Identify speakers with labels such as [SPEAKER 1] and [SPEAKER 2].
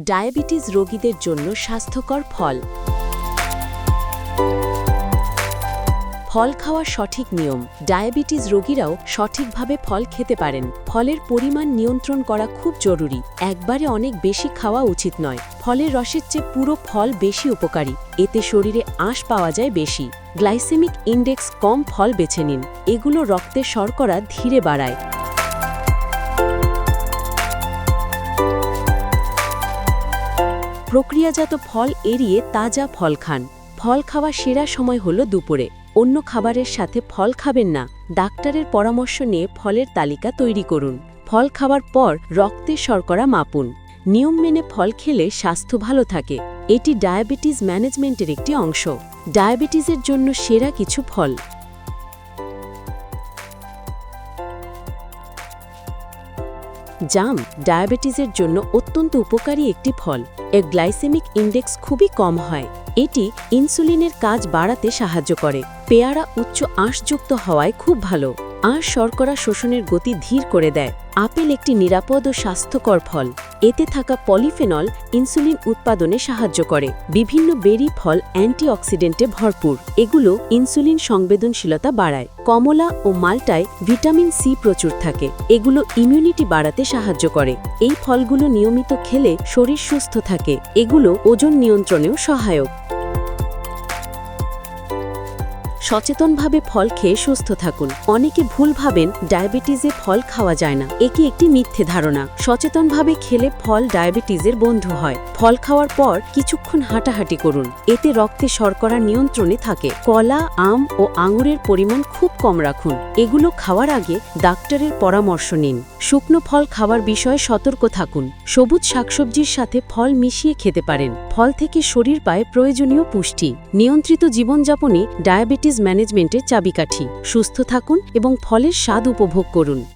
[SPEAKER 1] Diabetes রোগীদের জন্য স্বাস্থ্যকর ফল। ফল খাওয়ার সঠিক নিয়ম। ডায়াবেটিস রোগীরাও সঠিকভাবে ফল খেতে পারেন। ফলের পরিমাণ নিয়ন্ত্রণ করা খুব জরুরি। একবারে অনেক বেশি খাওয়া উচিত নয়। ফলের রসের চেয়ে পুরো ফল বেশি উপকারী। এতে শরীরে আঁশ পাওয়া যায় বেশি। গ্লাইসেমিক ইন্ডেক্স কম ফল বেছে নিন। এগুলো রক্তের শর্করা ধীরে বাড়ায়। প্রক্রিয়াজাত ফল এড়িয়ে তাজা ফল খান। ফল খাওয়ার সেরা সময় হল দুপুরে। অন্য খাবারের সাথে ফল খাবেন না। ডাক্তারের পরামর্শ নিয়ে ফলের তালিকা তৈরি করুন। ফল খাওয়ার পর রক্তের শর্করা মাপুন। নিয়ম মেনে ফল খেলে স্বাস্থ্য ভালো থাকে। এটি ডায়াবেটিস ম্যানেজমেন্টের একটি অংশ। ডায়াবেটিসের জন্য সেরা কিছু ফল। জাম ডায়াবেটিসের জন্য অত্যন্ত উপকারী একটি ফল। এর গ্লাইসেমিক ইন্ডেক্স খুবই কম হয়। এটি ইনসুলিনের কাজ বাড়াতে সাহায্য করে। পেয়ারা উচ্চ আঁশযুক্ত হওয়ায় খুব ভালো। আঁশ শর্করা শোষণের গতি ধীর করে দেয়। আপেল একটি নিরাপদ ও স্বাস্থ্যকর ফল। এতে থাকা পলিফেনল ইনসুলিন উৎপাদনে সাহায্য করে। বিভিন্ন বেরি ফল অ্যান্টিঅক্সিডেন্টে ভরপুর। এগুলো ইনসুলিন সংবেদনশীলতা বাড়ায়। কমলা ও মাল্টায় ভিটামিন সি প্রচুর থাকে। এগুলো ইমিউনিটি বাড়াতে সাহায্য করে। এই ফলগুলো নিয়মিত খেলে শরীর সুস্থ থাকে। এগুলো ওজন নিয়ন্ত্রণেও সহায়ক। সচেতনভাবে ফল খেয়ে সুস্থ থাকুন। অনেকে ভুল ভাবেন, ডায়াবেটিসে ফল খাওয়া যায় না। এটি একটি মিথ্যে ধারণা। সচেতনভাবে খেলে ফল ডায়াবেটিসের বন্ধু হয়। ফল খাওয়ার পর কিছুক্ষণ হাঁটাহাঁটি করুন। এতে রক্তে শর্করা নিয়ন্ত্রণে থাকে। কলা, আম ও আঙুরের পরিমাণ খুব কম রাখুন। এগুলো খাওয়ার আগে ডাক্তারের পরামর্শ নিন। শুকনো ফল খাওয়ার বিষয়ে সতর্ক থাকুন। সবুজ শাকসবজির সাথে ফল মিশিয়ে খেতে পারেন। ফল থেকে শরীর পায় প্রয়োজনীয় পুষ্টি। নিয়ন্ত্রিত জীবনযাপনে ডায়াবেটিস ম্যানেজমেন্টের চাবিকাঠি। সুস্থ থাকুন এবং ফলের স্বাদ উপভোগ করুন।